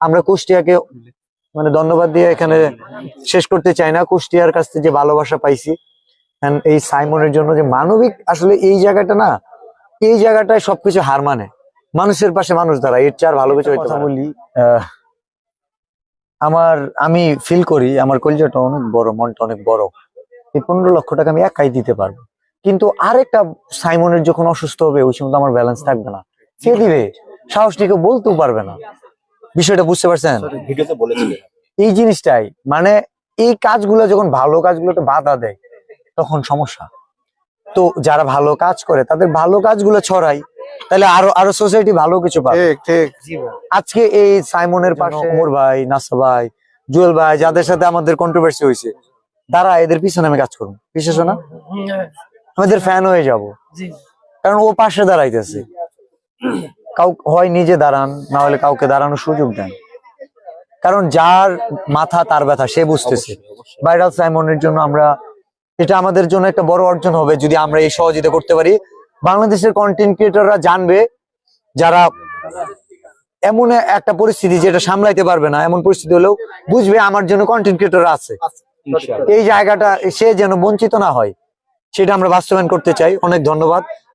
আমরা কুষ্টিয়াকে মানে ধন্যবাদ দিয়ে এখানে শেষ করতে চাই না। কুষ্টিয়ার কাছ থেকে যে ভালোবাসা পাইছি। এই সাইমনের জন্য যে মানবিক আসলে এই জায়গাটা না এই জায়গাটায় সবকিছু হার মানে। মানুষের পাশে মানুষ দাঁড়ায় এর চেয়ে আর ভালো কিছু কথা বলি আহ, আমার আমি ফিল করি আমার কলজাটা অনেক বড় মনটা অনেক বড়। এই পনেরো লক্ষ টাকা আমি একাই দিতে পারব। কিন্তু আরেকটা সাইমনের যখন অসুস্থ হবে ওই সময় তো আমার ব্যালেন্স থাকবে না। কে দিবে সাহস বলতেও পারবে না। বিষয়টা বুঝতে পারছেন? ভিডিওতে বলেছিলেন। এই জিনিসটাই মানে এই কাজগুলো যখন ভালো কাজগুলোতে বাধা দেয় তখন সমস্যা। তো যারা ভালো কাজ করে তাদের ভালো কাজগুলো ছড়াই তাহলে আরও আরও সোসাইটি ভালো কিছু পাবে। ঠিক ঠিক। আজকে এই সাইমনের পাশে ওমর ভাই নাসা ভাই জুয়েল ভাই যাদের সাথে আমাদের কন্ট্রোভার্সি হয়েছে তারা এদের পিছনে আমি কাজ করব। বিশেষ না? আমাদের ফ্যান হয়ে যাব। কারণ ও পাশে দাঁড়াইতেছে। কাউ হয় নিজে দাঁড়ান না হলে কাউকে দাঁড়ানোর সুযোগ দেন। কারণ যার মাথা তার ব্যথা সে বুঝতেছে। ভাইরাল সাইমনের জন্য আমরা এটা আমাদের জন্য একটা বড় অর্জন হবে যদি আমরা এই সহযোগিতা করতে পারি। বাংলাদেশের কন্টেন্ট ক্রিয়েটররা জানবে যারা এমন একটা পরিস্থিতি যেটা সামলাইতে পারবে না এমন পরিস্থিতি হলেও বুঝবে আমার জন্য কন্টেন্ট ক্রিয়েটর আছে। এই জায়গাটা সে যেন বঞ্চিত না হয় সেটা আমরা বাস্তবায়ন করতে চাই। অনেক ধন্যবাদ।